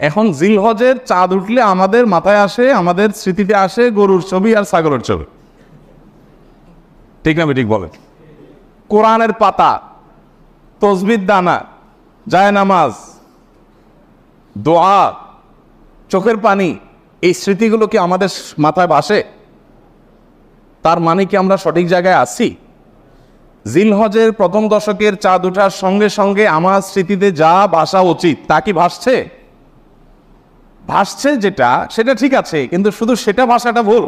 এখন জিলহজের চাঁদ উঠলে আমাদের মাথায় আসে, আমাদের স্মৃতিতে আসে গরুর ছবি আর ছাগলের ছবি। ঠিক না ঠিক বলেন? কোরআনের পাতা, তসবির দানা জায় নামাজ, দোয়া, চোখের পানি, এই স্মৃতিগুলো কি আমাদের মাথায় ভাসে তার মানে কি আমরা সঠিক জায়গায় আছি? জিলহজের প্রথম দশকের চাঁদ ওঠার সঙ্গে সঙ্গে আমার স্মৃতিতে যা ভাসা উচিত, তা কি ভাসছে? ভাসছে যেটা, সেটা ঠিক আছে, কিন্তু শুধু সেটা ভাষাটা ভুল।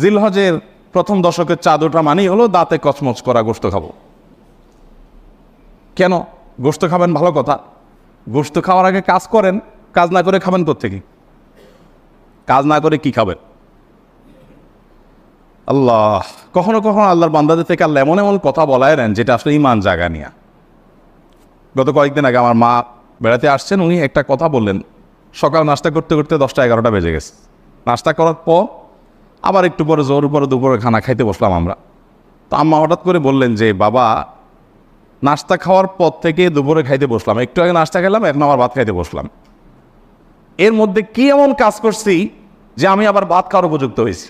জিলহজের প্রথম দশকের চাঁদ ওঠা মানেই হলো, দাঁতে কচমচ করা গোস্ত খাব। কেন? গোস্ত খাবেন ভালো কথা। গোস্ত খাওয়ার আগে কাজ করেন, কাজ না করে খাবেন থেকে কাজ না করে কি খাবেন? আল্লাহ, কখনো কখনো আল্লাহর বান্দাদের থেকে আল্লাহ এমন এমন কথা বলায় নেন যেটা আসলে ইমান জায়গা নিয়ে। গত কয়েকদিন আগে আমার মা বেড়াতে আসছেন, উনি একটা কথা বললেন। সকাল নাস্তা করতে করতে দশটা এগারোটা বেজে গেছে। নাস্তা করার পর আবার একটু পরে জোর পরে দুপুরে খানা খাইতে বসলাম আমরা। তো আম্মা হঠাৎ করে বললেন যে, বাবা, নাস্তা খাওয়ার পর থেকে দুপুরে খাইতে বসলাম। একটু আগে নাস্তা খেলাম, এখন আবার ভাত খাইতে বসলাম। এর মধ্যে কি এমন কাজ করছি যে আমি আবার ভাত খাওয়ার উপযুক্ত হয়েছি?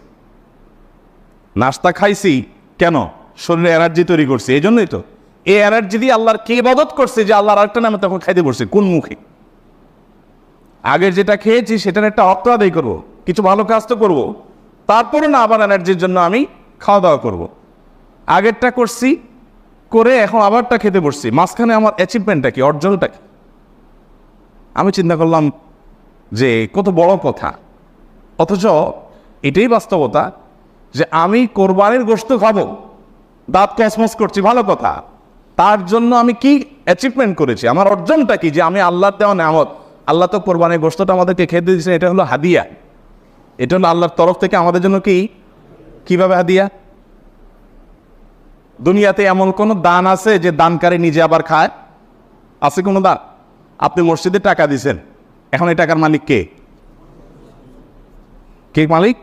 নাস্তা খাইছি কেন? শরীরে এনার্জি তৈরি করছি, এই জন্যই তো। এই এনার্জি দিয়ে আল্লাহর কে ইবাদত করছে যে আল্লাহর আরেকটা নামে তখন খাইতে বসছি, কোন মুখে? আগের যেটা খেয়েছি, সেটার একটা অর্থ আদায় করব, কিছু ভালো কাজ তো করব। তারপরে না আবার এনার্জির জন্য আমি খাওয়া দাওয়া করব। আগেরটা করছি, করে এখন আবারটা খেতে বসছি। মাঝখানে আমার অ্যাচিভমেন্টটা কি, অর্জনটা কি? আমি চিন্তা করলাম যে কত বড় কথা। অথচ এটাই বাস্তবতা যে আমি কোরবানির গোস্ত খাব, দাঁত কসমস করছি, ভালো কথা। তার জন্য আমি কি অ্যাচিভমেন্ট করেছি, আমার অর্জনটা কি যে আমি আল্লাহর দেওয়া নামত আল্লাহ তো কোরবানির গোস্তটা আমাদেরকে খেতে দিয়েছেন, এটা হলো হাদিয়া। এটা হলো আল্লাহর তরফ থেকে আমাদের জন্য কি? কীভাবে হাদিয়া? দুনিয়াতে এমন কোনো দান আছে যে দানকারী নিজে আবার খায়? আছে কোনো দান? আপনি মসজিদে টাকা দিছেন এখন এই টাকার মালিক কে? কে মালিক?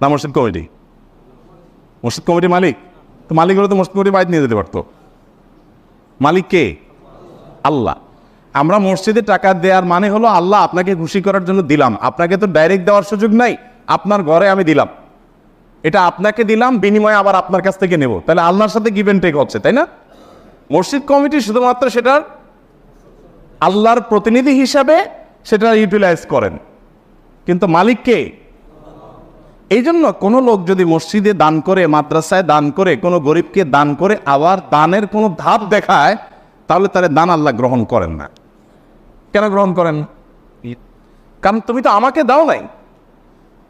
না, মসজিদ কমিটি। মসজিদ কমিটি মালিক? তো মালিক হলে তো মসজিদ কমিটি বাইরে নিয়ে যেতে পারতো। মালিক কে? আল্লাহ। আমরা মসজিদে টাকা দেওয়ার মানে হলো আল্লাহ আপনাকে খুশি করার জন্য দিলাম। আপনাকে তো ডাইরেক্ট দেওয়ার সুযোগ নাই, আপনার ঘরে আমি দিলাম। এটা আপনাকে দিলাম, বিনিময়ে আবার আপনার কাছ থেকে নেব। তাহলে আল্লাহর সাথে গিভ টেক হচ্ছে, তাই না? মসজিদ কমিটি শুধুমাত্র সেটার আল্লাহর প্রতিনিধি হিসাবে সেটা ইউটিলাইজ করেন। কিন্তু মালিককে এই জন্য কোনো লোক যদি মসজিদে দান করে, মাদ্রাসায় দান করে, কোনো গরিবকে দান করে, আবার দানের কোনো ধাপ দেখায়, তাহলে তারা দান আল্লাহ গ্রহণ করেন না। কেন গ্রহণ করেন? কারণ তুমি তো আমাকে দাও নাই।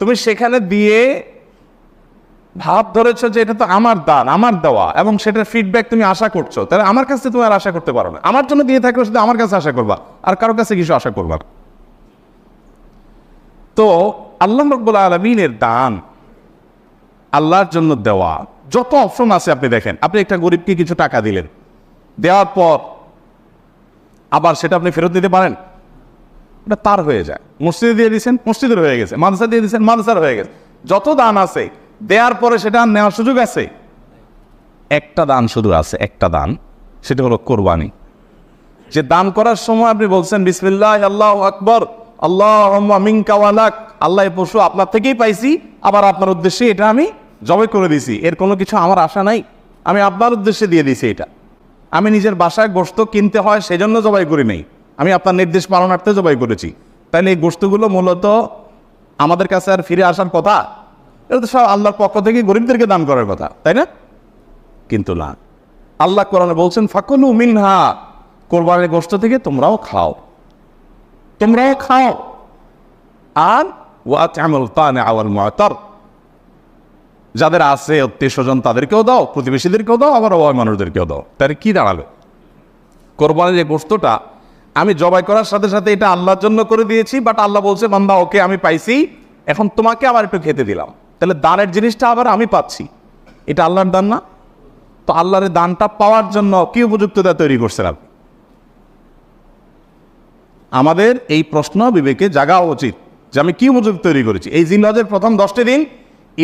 তুমি সেখানে দিয়ে ভাব ধরেছ যে এটা তো আমার দান, আমার দেওয়া, এবং সেটার ফিডব্যাক তুমি আশা করছ। তাহলে আমার কাছে তুমি আর আশা করতে পারো না। আমার জন্য দিয়ে থাকলে শুধু আমার কাছে আশা করবা, আর কারও কাছে কিছু আশা করবা তো আল্লাহ রব্বুল আলমিনের দান, আল্লাহর জন্য দেওয়া, যত অপশন আছে আপনি দেখেন। আপনি একটা গরিবকে কিছু টাকা দিলেন, দেওয়ার পর আবার সেটা আপনি ফেরত দিতে পারেন। ওটা তার হয়ে যায়। মসজিদে দিয়ে দিয়েছেন, মসজিদের হয়ে গেছে। মাদ্রাসা দিয়ে দিয়েছেন, মাদ্রাসার হয়ে গেছে। যত দান আছে, দেওয়ার পরে সেটা নেওয়ার সুযোগ আছে? একটা দান শুধু আছে, একটা দান, সেটা হলো কোরবানি। যে দান করার সময় আপনি বলছেন, বিসমিল্লাহ, আল্লাহ আকবর আল্লাহ আল্লাহ পশু আপনার থেকেই পাইছি, আবার আপনার উদ্দেশ্যে এটা আমি জবে করে দিছি এর কোনো কিছু আমার আশা নাই। আমি আপনার উদ্দেশ্যে দিয়ে দিছি এটা। আমি নিজের বাসায় গোস্ত কিনতে হয় সেজন্য জবাই করি নেই। আমি আপনার নির্দেশ পালনার্থে জবাই করেছি। তাহলে এই গোস্তগুলো মূলত আমাদের কাছে আর ফিরে আসার কথা? এটা তো সব আল্লাহর পক্ষ থেকে গরিবদেরকে দান করার কথা, তাই না? কিন্তু না। আল্লাহ কোরআনে বলছেন, ফাকুলু মিনহা কোরবানের গোস্ত থেকে তোমরাও খাও। তোমরাও খাও। আর ওয়াত আমল তানে আওয়াল ময়তর যাদের আছে আত্মীয় স্বজন তাদেরকেও দাও, প্রতিবেশীদেরকেও দাও, আবার অভাব মানুষদেরকেও দাও। তাহলে কি দাঁড়াল? কোরবানের যে গোস্তটা আমি জবাই করার সাথে সাথে এটা আল্লাহর জন্য করে দিয়েছি বাট আল্লাহ বলছে, বান্দা, ওকে আমি পাইছি, এখন তোমাকে আবার একটু খেতে দিলাম। তাহলে দানের জিনিসটা আবার আমি পাচ্ছি। এটা আল্লাহর দান না? তো আল্লাহর দানটা পাওয়ার জন্য কি উপযুক্ততা তৈরি করছেন আপনি? আমাদের এই প্রশ্ন বিবেকে জাগা উচিত যে আমি কি উপযুক্ত তৈরি করেছি। এই জিনহজের প্রথম দশটি দিন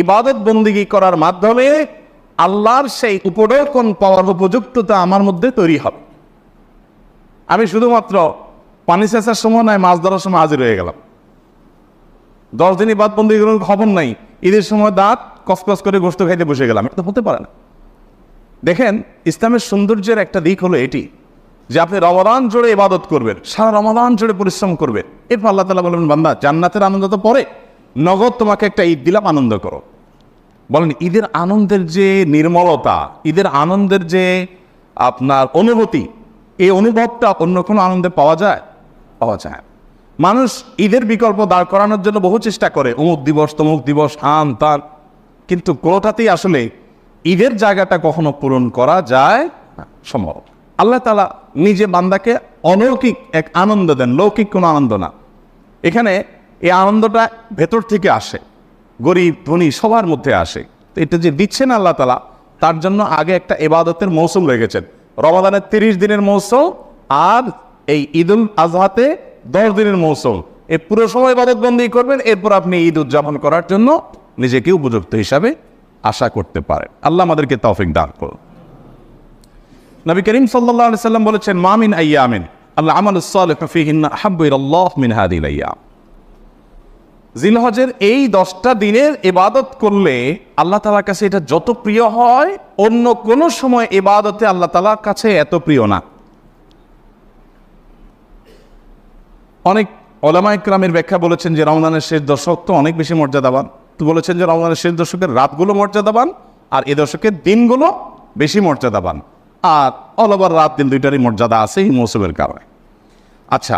ইবাদত বন্দিগি করার মাধ্যমে আল্লাহর সেই উপঢৌকন পাওয়ার উপযুক্ততা আমার মধ্যে তৈরি হবে। আমি শুধুমাত্র পানি চেঁচার সময় নয়, মাছ ধরার সময় হাজির হয়ে গেলাম। দশ দিন বাদ বন্ধু এগুলোর খবর নাই। ঈদের সময় দাঁত কসকস করে গোস্ত খাইতে বসে গেলাম। এটা হতে পারে না। দেখেন, ইসলামের সৌন্দর্যের একটা দিক হলো এটি, যে আপনি রমাদান জুড়ে ইবাদত করবেন, সারা রমাদান জুড়ে পরিশ্রম করবেন। এরপর আল্লাহ তালা বলবেন, বান্দা, জান্নাতের আনন্দ তো পরে। নগদ তোমাকে একটা ঈদ দিলাম, আনন্দ করো। বলেন, ঈদের আনন্দের যে নির্মলতা, ঈদের আনন্দের যে আপনার অনুভূতি, এই অনুভবটা অন্য কোনো আনন্দে পাওয়া যায়? পাওয়া যায়। মানুষ ঈদের বিকল্প দাঁড় করানোর জন্য বহু চেষ্টা করে, অমুক দিবস, তমুক দিবস, আন, তান। কিন্তু কোনোটাতেই আসলে ঈদের জায়গাটা কখনো পূরণ করা যায় সম্ভব। আল্লাহ তালা নিজে বান্দাকে অলৌকিক এক আনন্দ দেন, লৌকিক কোনো আনন্দ না। এখানে এই আনন্দটা ভেতর থেকে আসে, গরিব, ধনী সবার মধ্যে আসে। তো এটা যে দিচ্ছেন আল্লাহ তালা তার জন্য আগে একটা এবাদতের মৌসুম রেখেছেন রমাদানের তিরিশ দিনের মৌসুম আর এই ঈদুল আজহাতে দশ দিনের মৌসুম। এই পুরো সময় ইবাদত বন্দি করবেন, এরপর আপনি ঈদ উদযাপন করার জন্য নিজেকে উপযুক্ত হিসাবে আশা করতে পারেন। আল্লাহ আমাদেরকে তৌফিক দান করুন। নবী করিম আলাইহি সাল্লাম বলেছেন মামিন আইয়ামিন আল্লাহ আমাল সালিহ ফিহিন্না আহাব্বু ইলাল্লাহ মিন হাদিল আইয়াম। জিলহজের এই দশটা দিনের এবাদত করলে আল্লাহ তালার কাছে এটা যত প্রিয় হয়, অন্য কোনো সময় এবাদতে আল্লাহ তালার কাছে এত প্রিয় না। অনেক ওলামায় ক্রামের ব্যাখ্যা বলেছেন যে রমজানের শেষ দশক তো অনেক বেশি মর্যাদাবান। তো বলেছেন যে রমজানের শেষ দশকের রাতগুলো মর্যাদাবান আর এ দশকের দিনগুলো বেশি মর্যাদাবান। আর অল ওভার রাত দিন দুইটারই মর্যাদা আছে এই মৌসুমের কারণে। আচ্ছা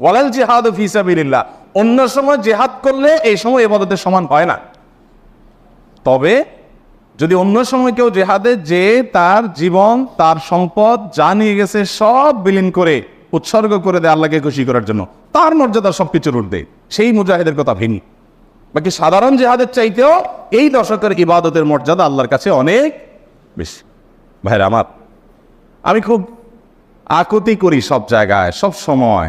ওয়ালাল জিহাদ ফিসাবিল্লাহ অন্য সময় জেহাদ করলে এই সময় এবাদতের সমান হয় না। তবে যদি অন্য সময় কেউ জেহাদে যে তার জীবন, তার সম্পদ যা নিয়ে গেছে সব বিলীন করে, উৎসর্গ করে দেয় আল্লাহকে খুশি করার জন্য, তার মর্যাদা সব কিছুর সেই মুজাহিদের কথা ভিনি বাকি সাধারণ জেহাদের চাইতেও এই দশকের ইবাদতের মর্যাদা আল্লাহর কাছে অনেক বেশি। ভাইরা আমার, আমি খুব আকুতি করি সব জায়গায়, সব সময়।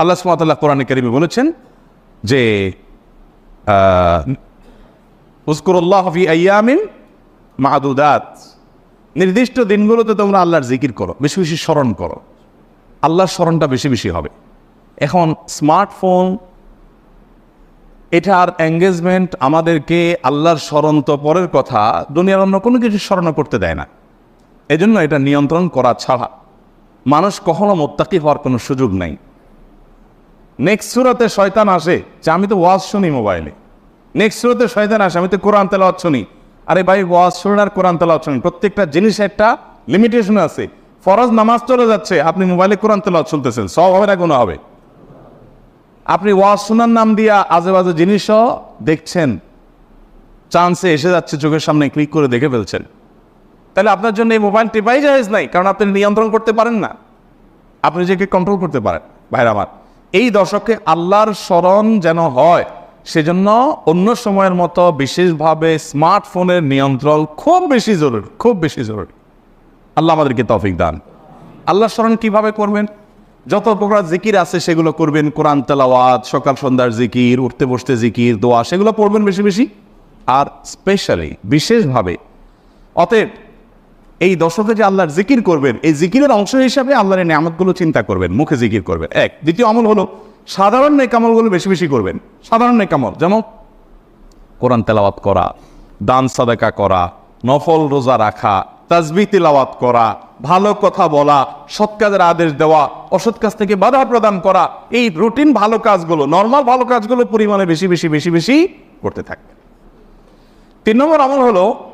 আল্লাহ সুমাতাল্লাহ কোরআন কারিমে বলেছেন যে উস্কুরুল্লাহ ফি আইয়ামিন মাহাদুদাত নির্দিষ্ট দিনগুলোতে তোমরা আল্লাহর জিকির করো, বেশি বেশি স্মরণ করো। আল্লাহর স্মরণটা বেশি বেশি হবে। এখন স্মার্টফোন, এটার এঙ্গেজমেন্ট আমাদেরকে আল্লাহর স্মরণ তো পরের কথা, দুনিয়ার অন্য কোনো কিছু স্মরণ করতে দেয় না। এজন্য এটা নিয়ন্ত্রণ করা ছাড়া মানুষ কখনো মোত্তাকি হওয়ার কোনো সুযোগ নাই। নেক্সট সুরাতে শয়তান আসে, যে আমি তো ওয়াজ শুনি মোবাইলে। নেক্সট সুরাতে শয়তান আসে, আমি তো কোরআন তেলাওয়াত শুনি। আরে ভাই, ওয়াজ শুনুন আর কোরআন তেলাওয়াত শুনুন। প্রত্যেকটা জিনিস একটা লিমিটেশন আছে। ফরজ নামাজ চলে যাচ্ছে, আপনি মোবাইলে কোরআন তেলাওয়াত শুনতেছেন সব হবে না কোনো হবে। আপনি ওয়াজ শোনার নাম দিয়া আজে বাজে জিনিসও দেখছেন। চান্সে এসে যাচ্ছে, চোখের সামনে ক্লিক করে দেখে ফেলছেন। তাহলে আপনার জন্য এই মোবাইল টিপাই জাহেজ নাই, কারণ আপনি নিয়ন্ত্রণ করতে পারেন না। আপনি নিজেকে কন্ট্রোল করতে পারেন, ভাইরা আমার। এই দশকে আল্লাহর স্মরণ যেন হয়, সেজন্য অন্য সময়ের মতো বিশেষভাবে স্মার্টফোনের নিয়ন্ত্রণ খুব বেশি জরুরি, খুব বেশি জরুরি। আল্লাহ আমাদেরকে তফিক দান। আল্লাহ স্মরণ কীভাবে করবেন? যত প্রকার জিকির আছে সেগুলো করবেন, কোরআন তেলাওয়াত, সকাল সন্ধ্যার জিকির, উঠতে বসতে জিকির, দোয়া, সেগুলো পড়বেন বেশি বেশি। আর স্পেশালি বিশেষভাবে, অতএব এই দশকে যে আল্লাহর জিকির করবেন, এই জিকিরের অংশ হিসাবে আল্লাহর এই নিয়ামতগুলো চিন্তা করবেন, মুখে জিকির করবেন। এক। দ্বিতীয় আমল হলো, সাধারণ নেকামলগুলো বেশি বেশি করবেন। সাধারণ নেকামল, যেমন কোরআন তেলাওয়াত করা, দান সাদাকা করা, নফল রোজা রাখা, তাজবি তিলাওয়াত করা, ভালো কথা বলা, সৎ কাজের আদেশ দেওয়া, অসৎ কাজ থেকে বাধা প্রদান করা, এই রুটিন ভালো কাজগুলো, নর্মাল ভালো কাজগুলো পরিমাণে বেশি বেশি বেশি বেশি করতে থাকবে তিন নম্বর আমল হলো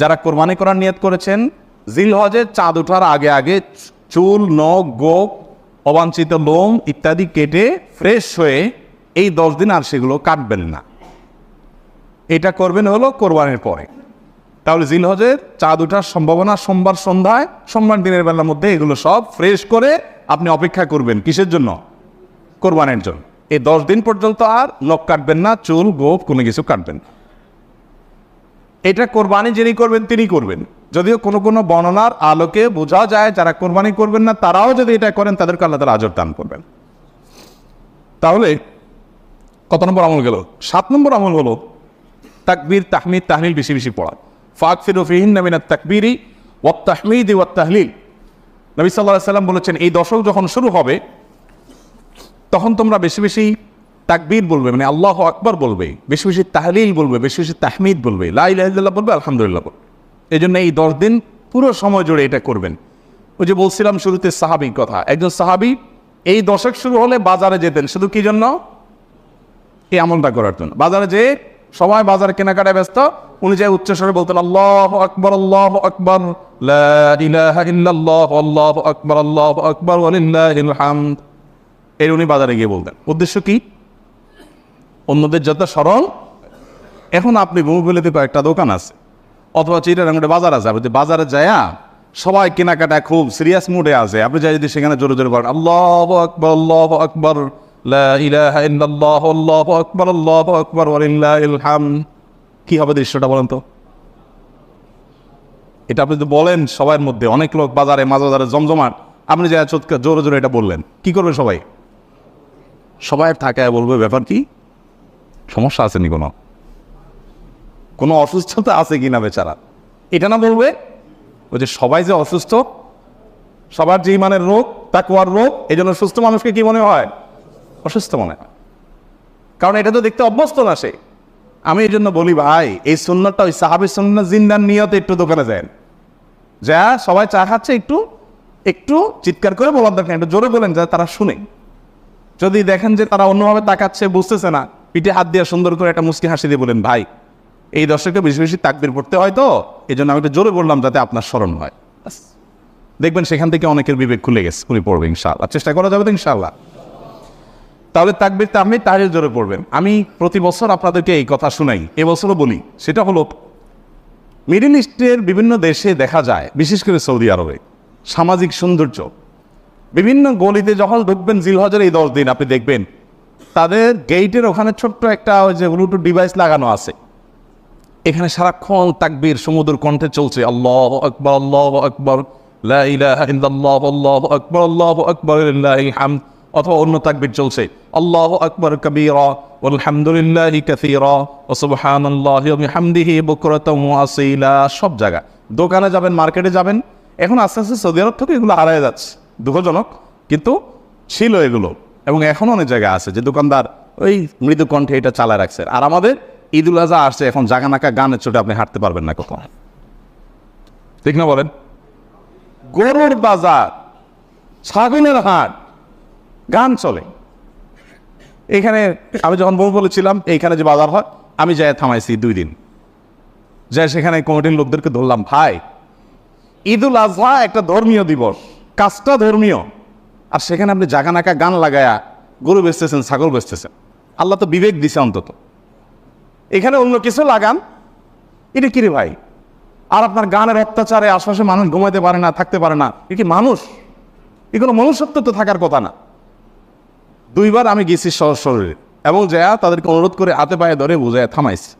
যারা কোরবানি করার নিয়ত করেছেন জিল হজের চাঁদ ওঠার আগে আগে চুল, নখ, গোপ, অবাঞ্ছিত লোম ইত্যাদি কেটে ফ্রেশ হয়ে এই দশ দিন আর সেগুলো কাটবেন না। এটা করবেন হলো কোরবানির পরে। তাহলে জিল হজের চাঁদ ওঠার সম্ভাবনা সোমবার সন্ধ্যায়, সোমবার দিনের বেলার মধ্যে এগুলো সব ফ্রেশ করে আপনি অপেক্ষা করবেন কিসের জন্য? কোরবানের জন্য। এই দশ দিন পর্যন্ত আর নখ কাটবেন না, চুল, গোপ কোনো কিছু কাটবেন না। এটা কোরবানি যিনি করবেন, তিনি করবেন। যদিও কোনো কোনো বর্ণনার আলোকে বোঝা যায়, যারা কোরবানি করবেন না, তারাও যদি এটা করেন, তাদেরকে আল্লাহ তালা আজর দান করবেন। তাহলে, কত নম্বর আমল গেল? সাত নম্বর আমল হলো, তাকবীর, তাহমিদ, তাহলিল বেশি বেশি পড়া। ফাক ফিরুফিহিন নবীনা তাকবীরি ওয়াত তাহমিদ ওয়াত তাহলিল। নবী সাল্লাহ সাল্লাম বলেছেন, এই দশক যখন শুরু হবে, তখন তোমরা বেশি বেশি তাকবীর বলবে মানে আল্লাহ আকবর বলবে, বেশি বেশি তাহলিল বলবে, বেশি বেশি তাহমিদ বলবে লাইল্লাহ বলবে, আলহামদুলিল্লাহ বলবে। এই জন্য এই দশ দিন পুরো সময় জুড়ে এটা করবেন। ওই যে বলছিলাম শুরুতে সাহাবির কথা, একজন সাহাবি এই দশক শুরু হলে বাজারে যেতেন, শুধু কি জন্য? এই আমলটা করার জন্য। বাজারে যে সবাই বাজারে কেনাকাটায় ব্যস্ত, উনি যে উচ্চস্বরে বলতেন, আল্লাহ আকবর আল্লাহ আকবর আকবর, আল্লাহু আকবর হামদ। এর উনি বাজারে গিয়ে বলতেন। উদ্দেশ্য কি? অন্যদের যত সরল, এখন আপনি বহুগুলিতে কয়েকটা দোকান আছে, অথবা চিটাগাঙ্গে বাজার আছে। আপনি বাজারে যায়া সবাই কেনাকাটা খুব সিরিয়াস মুডে আছে, আপনি যাই যদি সেখানে জোরে জোরে বলেন, আল্লাহ আকবর আল্লাহ আকবর আকবর, আল্লাহু আকবর হামদ। কি হবে দৃশ্যটা বলেন তো? এটা আপনি যদি বলেন সবার মধ্যে, অনেক লোক বাজারে, মাঝ বাজারে জমজমাট, আপনি যা চোটকা জোরে জোরে এটা বললেন। কি করবে সবাই? সবাই থাকায় বলবে, ব্যাপার কি? সমস্যা আছে নি কোনো? কোনো অসুস্থতা আছে কি না বেচারা? এটা না বলবে ওই যে সবাই যে অসুস্থ, সবার যে ইমানের রোগ তাকুয়ার রোগ এই জন্য সুস্থ মানুষকে কি মনে হয়? অসুস্থ মনে হয়। কারণ এটা তো দেখতে অভ্যস্ত না সে। আমি এই জন্য বলি ভাই, এই সুন্নতটা ওই সাহাবি সুন্নত জিন্দার নিয়তে একটু দোকানে যায় যা, সবাই চা খাচ্ছে একটু একটু চিৎকার করে বলার দরকার একটু জোরে বলেন যা তারা শুনে। যদি দেখেন যে তারা অন্যভাবে তাকাচ্ছে, বুঝতেছে না পিঠে হাত দিয়ে সুন্দর করে একটা মুস্কি হাসি দিয়ে বলেন ভাই, এই দর্শকে বেশি বেশি তাকবির পড়তে হয় তো এই জন্য আমি একটু জোরে বললাম যাতে আপনার স্মরণ হয়। দেখবেন সেখান থেকে অনেকের বিবেক খুলে গেছে উনি পড়বে ইনশাআল্লাহ। চেষ্টা করা যাবে তো ইনশাআল্লাহ। তাহলে তাকবির আপনি তাহের জোরে পড়বেন। আমি প্রতি বছর আপনাদেরকে এই কথা শুনাই এবছরও বলি, সেটা হলো মিডিল ইস্টের বিভিন্ন দেশে দেখা যায়, বিশেষ করে সৌদি আরবে, সামাজিক সৌন্দর্য। বিভিন্ন গলিতে যখন ঢুকবেন, জিলহজের এই দশ দিন আপনি দেখবেন তাদের গেইটের ওখানে ছোট্ট একটা ওই যে ব্লুটুথ ডিভাইস লাগানো আছে। এখানে সারাক্ষণ তাকবীর সমুদ্র কণ্ঠে চলছে। আল্লাহ আকবর আল্লাহ আকবর অন্য তাকবীর চলছে। কবীরা ওয়া সব জায়গা দোকানে যাবেন, মার্কেটে যাবেন, এখন আস্তে আস্তে সৌদি আরব থেকে এগুলো হারায় যাচ্ছে দুঃখজনক, কিন্তু ছিল এগুলো। এবং এখনও অনেক জায়গায় আছে যে দোকানদার ওই মৃদু কণ্ঠে এটা চালায় রাখছে। আর আমাদের ঈদুল আজহা আসছে, এখন জাগানাকা গানের চোটে আপনি হাঁটতে পারবেন না কখন। ঠিক না বলেন? গরুর বাজার, ছাগলের হাট, গান চলে। এখানে আমি যখন বউ বলেছিলাম, এইখানে যে বাজার হয়, আমি যাই থামাইছি দুই দিন। যাই সেখানে কমিটির লোকদেরকে ধরলাম, ভাই, ঈদুল আজহা একটা ধর্মীয় দিবস। কাজটা ধর্মীয়। আর সেখানে আপনি জাগানাকা গান লাগায়া গরু বেচতেছেন, ছাগল বেচতেছেন। আল্লাহ তো বিবেক দিছে অন্তত। এখানে অন্য কিছু লাগান। এটা কিরে ভাই? আর আপনার গানের অত্যাচারে আশপাশে মানুষ ঘুমাইতে পারে না, থাকতে পারে না। এ কি মানুষ? এ কোনো মনুষ্যত্ব তো থাকার কথা না। দুইবার আমি গেছি সহজ শরীরে এবং যা তাদেরকে অনুরোধ করে হাতে পায়ে ধরে বুঝায় থামাইছি।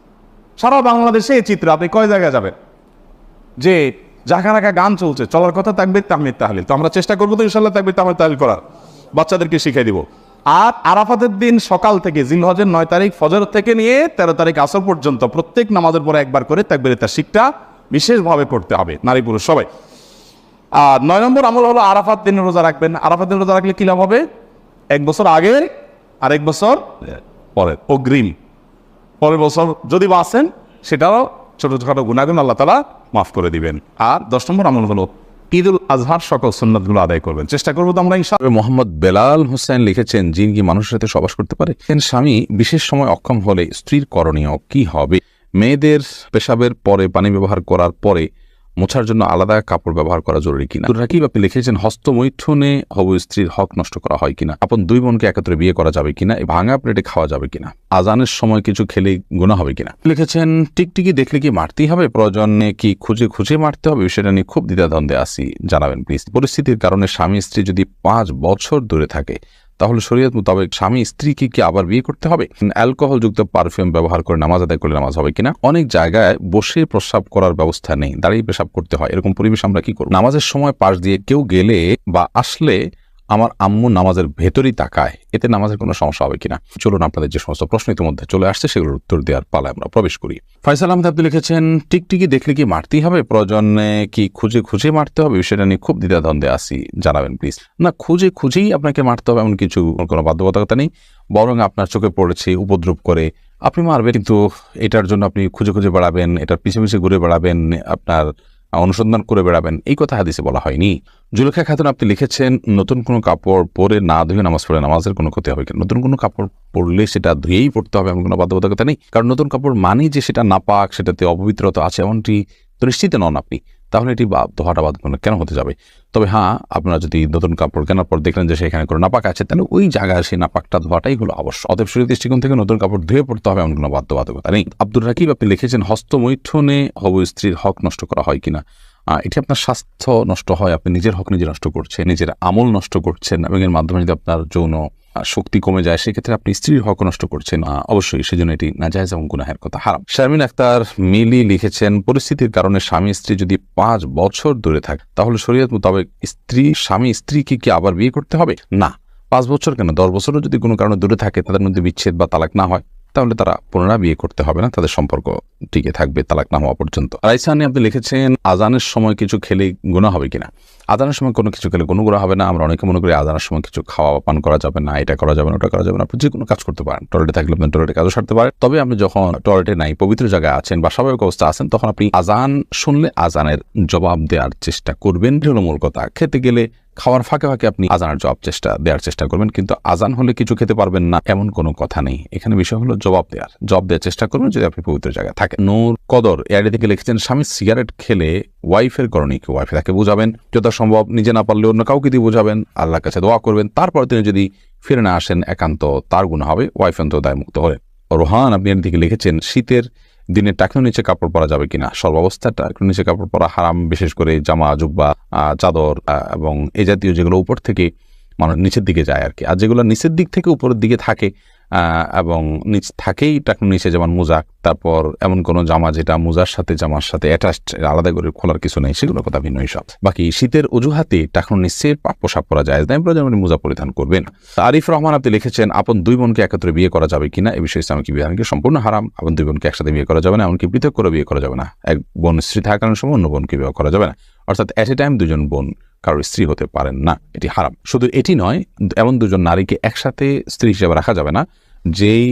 সারা বাংলাদেশে এই চিত্র, আপনি কয় জায়গায় যাবেন? যে জাকা রাখা গান চলছে, চলার কথা তাকবির তাহমিদ তাহলিল। তো আমরা চেষ্টা করব তো ইনশাল্লাহ তাকবির তাহমিদ তাহলিল করার। বাচ্চাদেরকে শিখিয়ে দিব। আর আরাফাতের দিন সকাল থেকে জিলহজের নয় তারিখ ফজর থেকে নিয়ে তেরো তারিখ আসর পর্যন্ত প্রত্যেক নামাজের পরে একবার করে তাকবির তার শিখটা বিশেষভাবে পড়তে হবে, নারী পুরুষ সবাই। আর নয় নম্বর আমল হলো আরাফাত দিনের রোজা রাখবেন। আরাফাত দিন রোজা রাখলে কি লাভ হবে? এক বছর আগে আর এক বছর পরে, অগ্রিম। পরের বছর যদি বাঁচেন, সেটাও ছোটখাটো গুণাগুণ আল্লাহ তালা মাফ করে দিবেন। আর দশ নম্বর আমল হলো, ঈদুল আজহার সকল সুন্নাতগুলো আদায় করবেন। চেষ্টা করব তো আমরা, ইনশাআল্লাহ। মোহাম্মদ বেলাল হোসেন লিখেছেন, জিন কি মানুষের সাথে সবাস করতে পারে? স্বামী বিশেষ সময় অক্ষম হলে স্ত্রীর করণীয় কি হবে? মেয়েদের পেশাবের পরে পানি ব্যবহার করার পরে মোছার জন্য আলাদা কাপড় ব্যবহার করা জরুরি কিনা? রাকিব আপনি লিখেছেন, হস্তমৈথুনে হবু স্ত্রীর হক নষ্ট করা হয় কিনা? আপন দুই বোনকে একত্রে বিয়ে করা যাবে কিনা? ভাঙা প্লেটে খাওয়া যাবে কিনা? আজানের সময় কিছু খেলে গুণা হবে কিনা? লিখেছেন, টিকটিকি দেখলে কি মারতেই হবে? প্রয়োজনে কি খুঁজে খুঁজে মারতে হবে? বিষয়টা নিয়ে খুব দ্বিধাদ্বন্দ্বে আসি জানাবেন, প্লিজ। পরিস্থিতির কারণে স্বামী স্ত্রী যদি পাঁচ বছর দূরে থাকে তাহলে শরীয়ত মোতাবেক স্বামী স্ত্রীকে কি আবার বিয়ে করতে হবে? অ্যালকোহলযুক্ত পারফিউম ব্যবহার করে নামাজ আদায় করলে নামাজ হবে কিনা? অনেক জায়গায় বসে প্রস্রাব করার ব্যবস্থা নেই, দাঁড়িয়ে পেশাব করতে হয়। এরকম পরিবেশ আমরা কি করব? নামাজের সময় পাশ দিয়ে কেউ গেলে বা আসলে আমার আম্মু নামাজের ভেতরই তাকায়। এতে নামাজের কোনো সমস্যা হবে কিনা? চলুন আপনাদের যে সমস্ত প্রশ্ন ইতিমধ্যে চলে আসছে, সেগুলোর উত্তর দেওয়ার পালায় আমরা প্রবেশ করি। ফয়সাল আহমেদ, আপনি লিখেছেন, টিকটিকি দেখলে কি মারতেই হবে? প্রয়োজনে কি খুঁজে খুঁজে মারতে হবে? বিষয়টা নিয়ে খুব দ্বিধাদ্বন্দ্বে আসি জানাবেন প্লিজ না, খুঁজে খুঁজেই আপনাকে মারতে হবে, এমন কিছু কোনো বাধ্যবাধকতা নেই। বরং আপনার চোখে পড়েছে উপদ্রব করে। আপনি মারবেন, কিন্তু এটার জন্য আপনি খুঁজে খুঁজে বেড়াবেন, এটার পিছে পিছে ঘুরে বেড়াবেন, আপনার অনুসন্ধান করে বেড়াবেন। এই কথা হাদিসে বলা হয়নি। জুলেখা খাতুন আপনি লিখেছেন, নতুন কোনো কাপড় পরে না ধুয়ে নামাজ পড়ে, নামাজের কোনো ক্ষতি হবে কিনা? নতুন কোনো কাপড় পরলে সেটা ধুয়েই পড়তে হবে এমন কোনো বাধ্যবাধকতা নেই। কারণ নতুন কাপড় মানেই যে সেটা নাপাক, সেটাতে অপবিত্রতা আছে, এমনটি তো নন আপনি। তাহলে এটি ধোয়াটা বাদ কেন হতে যাবে? তবে হ্যাঁ আপনারা যদি নতুন কাপড় কেনার পর দেখলেন যে সেখানে কোনো নাপাক আছে, তাহলে ওই জায়গায় সেই নাপাকটা, ধোয়াটাই হলো অবশ্য। অতএব শরীর দৃষ্টিকোণ থেকে নতুন কাপড় ধুয়ে পড়তে হবে এমন কোনো বাধ্যবাধকতা নেই। আব্দুল রাকিব, আপনি লিখেছেন, হস্তমৈথনে হব স্ত্রীর হক নষ্ট করা হয় কিনা? এটি আপনার স্বাস্থ্য নষ্ট হয়, আপনি নিজের হক নিজে নষ্ট করছেন, নিজের আমল নষ্ট করছেন, এবং এর মাধ্যমে যদি আপনার যৌন শক্তি কমে যায়, সেক্ষেত্রে আপনি স্ত্রীর হক নষ্ট করছেন। অবশ্যই, সেজন্য এটি নাজায়জ এবং গুনাহের কথা, হারাম। শারমিন আক্তার মিলি লিখেছেন, পরিস্থিতির কারণে স্বামী স্ত্রী যদি পাঁচ বছর দূরে থাকে, তাহলে শরীয়ত মোতাবেক স্ত্রী, স্বামী স্ত্রীকে কি আবার বিয়ে করতে হবে? না, পাঁচ বছর কেন? দশ বছরও যদি কোনো কারণে দূরে থাকে, তাদের মধ্যে বিচ্ছেদ বা তালাক না হয়। তাহলে তারা পুনরায় বিয়ে করতে হবে না, তাদের সম্পর্ক টিকে থাকবে, তালাক না হওয়া পর্যন্ত রাইসানি আপনি লিখেছেন, আজানের সময় কিছু খেলে গুণা হবে কিনা? আজানের সময় কোনো কিছু খেলে কোনো গুণা হবে না। আমরা অনেকে মনে করি আজানের সময় কিছু খাওয়া বা পান করা যাবে না, এটা করা যাবে না, ওটা করা যাবে না। আপনি যে কোনো কাজ করতে পারেন টয়লেটে থাকলে আপনি টয়লেটে কাজও সারতে পারেন। তবে আপনি যখন টয়লেটে নাই, পবিত্র জায়গায় আছেন বা স্বাভাবিক অবস্থা আছেন, তখন আপনি আজান শুনলে আজানের জবাব দেওয়ার চেষ্টা করবেন। হলো মূল কথা। খেতে গেলে খাওয়ার ফাঁকে ফাঁকে আপনি আজানের জবাব চেষ্টা, দেওয়ার চেষ্টা করবেন, কিন্তু আজান হলে কিছু খেতে পারবেন না, এমন কোনো কথা নেই। এখানে বিষয় হলো জবাব দেওয়ার। জবাব দেওয়ার চেষ্টা করবেন যদি আপনি পবিত্র জায়গায় থাকেন। নূর কদর, এআইডি থেকে লিখেছেন, স্বামী সিগারেট খেলে ওয়াইফের করণীয় কি? ওয়াইফে তাকে বোঝাবেন। যথাসম্ভব নিজে না পারলে অন্য কাউকে দিয়ে বোঝাবেন। আল্লাহর কাছে দোয়া করবেন। তারপর তিনি যদি ফিরে না আসেন, একান্ত তার গুণ হবে। ওয়াইফ অন্ত দায়মুক্ত হলেন রোহান, আপনি এর দিকে লিখেছেন, শীতের দিনে টাকা নিচে কাপড় পরা যাবে কিনা? সর্বাবস্থা টাকনো নিচে কাপড় পরা হারাম, বিশেষ করে জামা, জুব্বা চাদর এবং এ জাতীয় যেগুলো উপর থেকে মানুষ নিচের দিকে যায় আর কি আর যেগুলো নিচের দিক থেকে উপরের দিকে থাকে এবং নিচ থাকেই টাকনো নিচে যেমন মোজা তারপর এমন কোনো জামা যেটা মোজার সাথে, জামার সাথে অ্যাটাচড আলাদা করে খোলার কিছু নেই সেগুলো কথা ভিন্ন সব বাকি শীতের অজুহাতে টাকনো নিচে পোশাক পরা যায় না প্রয়োজন আপনি মোজা পরিধান করবেন। আরিফ রহমান, আপনি লিখেছেন, আপন দুই বোনকে একত্রে বিয়ে করা যাবে কিনা, এ বিষয়ে ইসলামিক বিধানকে সম্পূর্ণ হারাম, আপন দুই বোনকে একসাথে বিয়ে করা যাবে না, এমনকি পৃথক করে বিয়ে করা যাবে না। এক বোন স্ত্রী থাকার সময় অন্য বোনকে বিয়ে করা যাবে না। অর্থাৎ অ্যাট এ টাইম দুজন বোন কারোর স্ত্রী হতে পারেন না, এটি হারাম। শুধু এটি নয়, এমন দুজন নারীকে একসাথে স্ত্রী হিসেবে রাখা যাবে না, যেই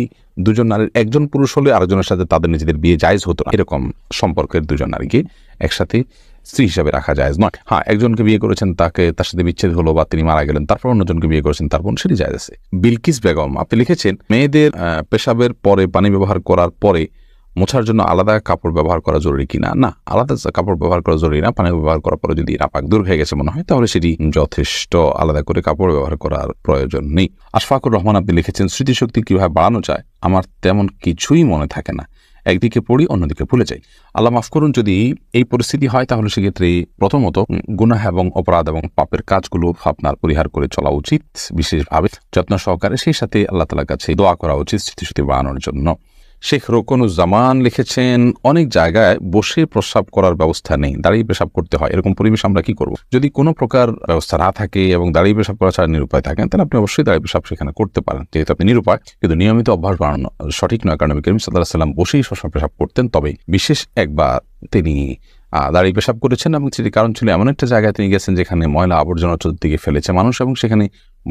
দুজন নারীর একজন পুরুষ হলে আরেকজনের সাথে তাদের নিজেদের বিয়ে জায়জ হতো না। এরকম সম্পর্কের দুজন নারীকে একসাথে স্ত্রী হিসাবে রাখা যায় নয়। হ্যাঁ একজনকে বিয়ে করেছেন, তাকে, তার সাথে বিচ্ছেদ হলো বা তিনি মারা গেলেন, তারপর অন্যজনকে বিয়ে করেছেন, তারপর সেটি যায় আছে। বিলকিস বেগম, আপনি লিখেছেন, মেয়েদের পেশাবের পরে পানি ব্যবহার করার পরে মোছার জন্য আলাদা কাপড় ব্যবহার করা জরুরি কিনা? না, আলাদা কাপড় ব্যবহার করা জরুরি না পানি ব্যবহার করার পরে যদি নাপাক দূর হয়ে গেছে মনে হয়, তাহলে সেটি যথেষ্ট আলাদা করে কাপড় ব্যবহার করার প্রয়োজন নেই। আশফাকুর রহমান আপনি লিখেছেন, স্মৃতিশক্তি কীভাবে বাড়ানো যায়, আমার তেমন কিছুই মনে থাকে না। একদিকে পড়ি, অন্যদিকে ভুলে যাই। আল্লাহ মাফ করুন, যদি এই পরিস্থিতি হয়, তাহলে সেক্ষেত্রে প্রথমত গুনাহ এবং অপরাধ এবং পাপের কাজগুলো আপনার পরিহার করে চলা উচিত। বিশেষভাবে যত্ন সহকারে সেই সাথে আল্লাহ তালার কাছে দোয়া করা উচিত স্মৃতিশক্তি বাড়ানোর জন্য। শেখ রোকনুজ্জামান লিখেছেন, অনেক জায়গায় বসে প্রস্রাব করার ব্যবস্থা নেই, দাঁড়িয়ে পেশাব করতে হয়। এরকম পরিবেশ আমরা কি করব? যদি কোনো প্রকার ব্যবস্থা না থাকে এবং দাঁড়িয়ে পেশাব করা ছাড়া নিরুপায় থাকেন, তাহলে আপনি অবশ্যই দাঁড়িয়ে পেশাব সেখানে করতে পারেন। যেহেতু আপনি নিরুপায়, কিন্তু নিয়মিত অভ্যাস বাড়ানো সঠিক নয়। কারণ করিম সাল্লাহ সাল্লাম বসেই সবসময় পেশাব করতেন, তবে বিশেষ একবার তিনি দাঁড়িয়ে পেশাব করেছেন এবং সেটি কারণ ছিল এমন একটা জায়গায় তিনি গেছেন যেখানে ময়লা আবর্জনা চতুর্দিকে ফেলেছে। মানুষ এবং সেখানে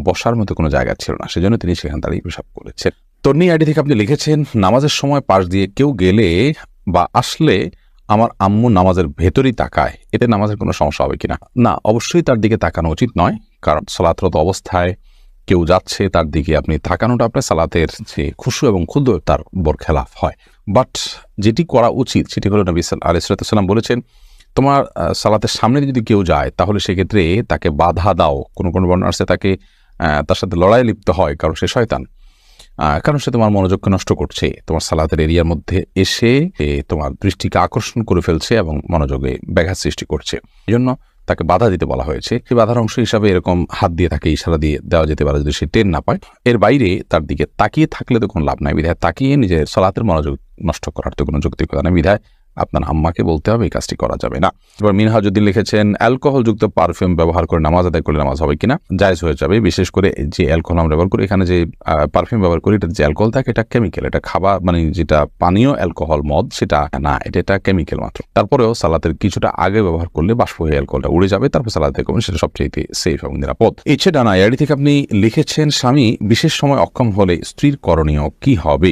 বসার মতো কোনো জায়গা ছিল না। সেজন্য তিনি সেখানে দাঁড়িয়ে পেশাব করেছেন। তন্নি আইডি থেকে আপনি লিখেছেন, নামাজের সময় পাশ দিয়ে কেউ গেলে বা আসলে আমার আম্মু নামাজের ভেতরই তাকায়। এতে নামাজের কোনো সমস্যা হবে কিনা? না, অবশ্যই তার দিকে তাকানো উচিত নয়, কারণ সালাতরত অবস্থায় কেউ যাচ্ছে, তার দিকে আপনি তাকানোটা আপনার সালাতের যে খুশু এবং ক্ষুদ্র তার বর খেলাফ হয়। বাট যেটি করা উচিত, সেটি হলো নবী আলিসাল্লাম বলেছেন, তোমার সালাতের সামনে যদি কেউ যায়, তাহলে সেক্ষেত্রে তাকে বাধা দাও। কোনো কোনো বর্ণনা আছে তাকে তার সাথে লড়াই লিপ্ত হয়, কারণ সে শয়তান। কারণ সে তোমার মনোযোগকে নষ্ট করছে, তোমার সালাতের এরিয়ার মধ্যে এসে তোমার দৃষ্টিকে আকর্ষণ করে ফেলছে এবং মনোযোগে ব্যাঘাত সৃষ্টি করছে। এই জন্য তাকে বাধা দিতে বলা হয়েছে। সেই বাধার অংশ হিসাবে এরকম হাত দিয়ে তাকে ইশারা দিয়ে দেওয়া যেতে পারে যদি সে টের না পায়। এর বাইরে তার দিকে তাকিয়ে থাকলে তো কোনো লাভ নাই বিধায় তাকিয়ে নিজের সালাতের মনোযোগ নষ্ট করার তো কোনো যৌক্তিকতা নেই বিধায় আপনার আম্মাকে বলতে হবে, এই কাজটি করা যাবে না। এবার মিনহাজুদ্দিন লিখেছেন, অ্যালকোহলযুক্ত পারফিউম ব্যবহার করে নামাজ আদায় করলে নামাজ হবে কিনা? জায়জ হয়ে যাবে। বিশেষ করে যে অ্যালকোহল আমরা ব্যবহার করি, এখানে যে পারফিউম ব্যবহার করি, এটা যে অ্যালকোহল থাকে এটা কেমিক্যাল, এটা খাবার মানে যেটা পানীয় অ্যালকোহল মদ, সেটা না, এটা এটা কেমিক্যাল মাত্র। তারপরেও সালাতের কিছুটা আগে ব্যবহার করলে বাষ্প হয়ে অ্যালকোহলটা উড়ে যাবে, তারপর সালাতে করবেন, সেটা সবচেয়ে সেফ এবং নিরাপদ। ইচ্ছে ডানা এআডি থেকে আপনি লিখেছেন, স্বামী, বিশেষ সময় অক্ষম হলে স্ত্রীর করণীয় কি হবে?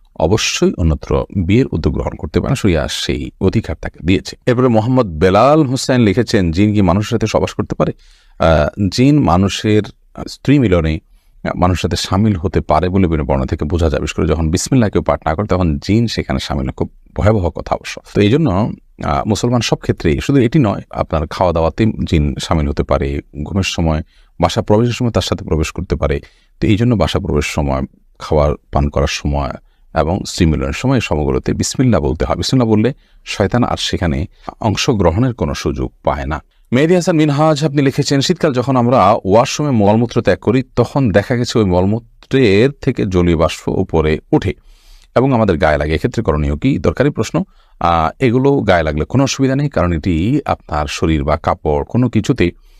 অবশ্যই অন্যত্র বিয়ের উদ্যোগ গ্রহণ করতে পারেন। সরিয়া সেই অধিকার তাকে দিয়েছে। এরপরে মোহাম্মদ বেলাল হোসেন লিখেছেন, জিন কি মানুষের সাথে সবাস করতে পারে? জিন মানুষের স্ত্রী মিলনে মানুষের সাথে সামিল হতে পারে বলে বিভিন্ন বর্ণ থেকে বোঝা বিশেষ করে যখন বিসমিল্লাহ কেউ পাঠ না করে তখন জিন সেখানে সামিল খুব ভয়াবহ কথা অবশ্য। তো এই জন্য মুসলমান সব ক্ষেত্রেই, শুধু এটি নয়, আপনার খাওয়া দাওয়াতে জিন সামিল হতে পারে, ঘুমের সময় বাসা প্রবেশের সময় তার সাথে প্রবেশ করতে পারে। তো এই জন্য বাসা প্রবেশের সময়, খাওয়ার, পান করার সময় এবং স্টিমুলের সময় সমগ্রতে বিসমিল্লা বলতে হয়। বিসমিল্লা বললে শয়তান আর সেখানে অংশগ্রহণের কোনো সুযোগ পায় না। মেহেদি হাসান মিনহাজ আপনি লিখেছেন শীতকাল যখন আমরা ওয়াশরুমে মলমূত্র ত্যাগ করি তখন দেখা গেছে ওই মলমূত্রের থেকে জলীয় বাষ্প উপরে ওঠে এবং আমাদের গায়ে লাগে। এক্ষেত্রে করণীয় কি? দরকারি প্রশ্ন। এগুলো গায়ে লাগলে কোনো অসুবিধা নেই কারণ এটি আপনার শরীর বা কাপড় কোনো কিছুতে আহ,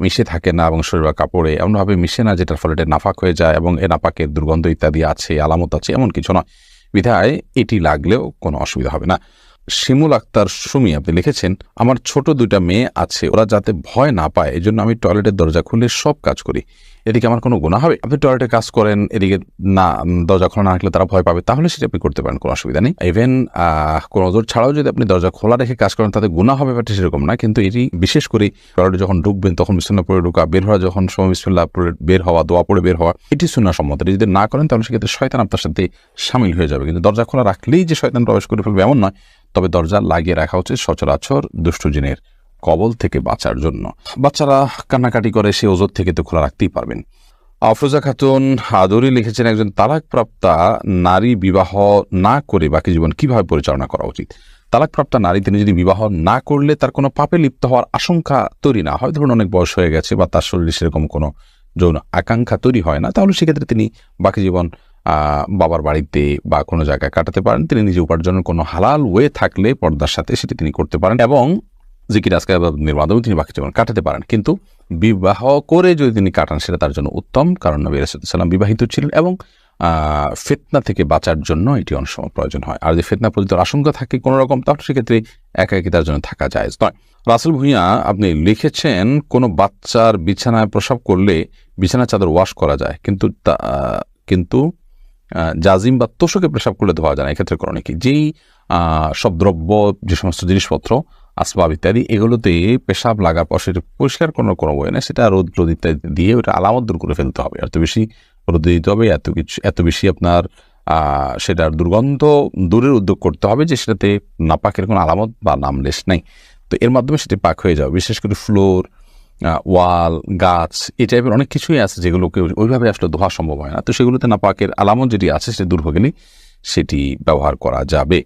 মিশে থাকে না এবং শরীর বা কাপড়ে এমনভাবে মিশে না, যেটার ফলে এটা নাফাক হয়ে যায় এবং এ নাফাকের দুর্গন্ধ ইত্যাদি আছে, আলামত আছে, এমন কিছু নয়। বিধায় এটি লাগলেও কোনো অসুবিধা হবে না। শিমুল আক্তার সুমি আপনি লিখেছেন, আমার ছোট দুইটা মেয়ে আছে, ওরা যাতে ভয় না পায় এই জন্য আমি টয়লেটের দরজা খুলে সব কাজ করি। এদিকে আমার কোনো গুণা হবে? আপনি টয়লেটে কাজ করেন, এদিকে না, দরজা খোলা না রাখলে তারা ভয় পাবে। তাহলে সেটা আপনি করতে পারেন, কোনো অসুবিধা নেই। ইভেন কোনো ওজোর ছাড়াও যদি আপনি দরজা খোলা রেখে কাজ করেন, তাতে গুণা হবে ব্যাপারটা সেরকম না। কিন্তু এটি বিশেষ করে টয়লেটে যখন ঢুকবেন, তখন বিছানা পরে ঢুকা, বের হওয়া যখন সময় বিসমিল্লাহ পড়ে, বের হওয়া, দোয়া পড়ে বের হওয়া, এটি শূন্য সম্মত। যদি না করেন, তাহলে সেক্ষেত্রে শয়তান আপনার সাথে সামিল হয়ে যাবে। কিন্তু দরজা খোলা রাখলেই যে শয়তান প্রবেশ করে ফেলবে, এমন নয়। তবে দরজা লাগিয়ে রাখা উচিত সচরাচর দুষ্ট জিনের কবল থেকে বাঁচার জন্য। বাচ্চারা কান্নাকাটি করে, সে ওজোর থেকে তো খোলা রাখতেই পারবেন। আফরোজা খাতুন আদরি লিখেছেন, একজন তালাকপ্রাপ্তা নারী বিবাহ না করে বাকি জীবন কীভাবে পরিচালনা করা উচিত? তালাকপ্রাপ্তা নারী তিনি যদি বিবাহ না করলে তার কোনো পাপে লিপ্ত হওয়ার আশঙ্কা তৈরি না হয়। ধরুন, অনেক বয়স হয়ে গেছে বা তার শরীরে সেরকম কোনো যৌন আকাঙ্ক্ষা তৈরি হয় না, তাহলে সেক্ষেত্রে তিনি বাকি জীবন বাবার বাড়িতে বা কোনো জায়গায় কাটাতে পারেন। তিনি নিজে উপার্জনের কোনো হালাল ওয়ে থাকলে পর্দার সাথে সেটি তিনি করতে পারেন এবং জিকির আজকে নির্মাণেও তিনি বাকি জীবন কাটাতে পারেন। কিন্তু বিবাহ করে যদি তিনি কাটান, সেটা তার জন্য উত্তম। কারণ নবী সাল্লাম বিবাহিত ছিলেন এবং ফেতনা থেকে বাঁচার জন্য এটি অনেক সময় প্রয়োজন হয়। আর যদি ফেতনা পরিচিত আশঙ্কা থাকে কোনো রকম, তাহলে সেক্ষেত্রে একা একই তার জন্য থাকা যায় নয়। রাসেল ভূঁইয়া, আপনি লিখেছেন, কোনো বাচ্চার বিছানায় প্রসব করলে বিছানা চাদর ওয়াশ করা যায়। কিন্তু কিন্তু জাজিম বা তোষকে পেশাব করলে ধোয়া যায় না, এক্ষেত্রে করণে কি? যেই সব দ্রব্য, যে সমস্ত জিনিসপত্র, আসবাব ইত্যাদি, এগুলোতে পেশাব লাগার পর সেটা পরিষ্কার কোনো কোনো বই না, সেটা রোদ রোদ ইত্যাদি দিয়ে ওটা আলামত দূর করে ফেলতে হবে। এত বেশি রোদ দিতে হবে, এত কিছু, এত বেশি আপনার সেটার দুর্গন্ধ দূরের উদ্যোগ করতে হবে যে সেটাতে নাপাকের কোনো আলামত বা নামলেশ নেই। তো এর মাধ্যমে সেটি পাক হয়ে যাবে। বিশেষ করে ফ্লোর ওয়াল, গাছ, এই টাইপের অনেক কিছুই আছে যেগুলোকে ওইভাবে আসলে ধোয়া সম্ভব হয় না। তো সেগুলোতে না পাকের আলামত যেটি আছে সেটি দূর সেটি ব্যবহার করা যাবে।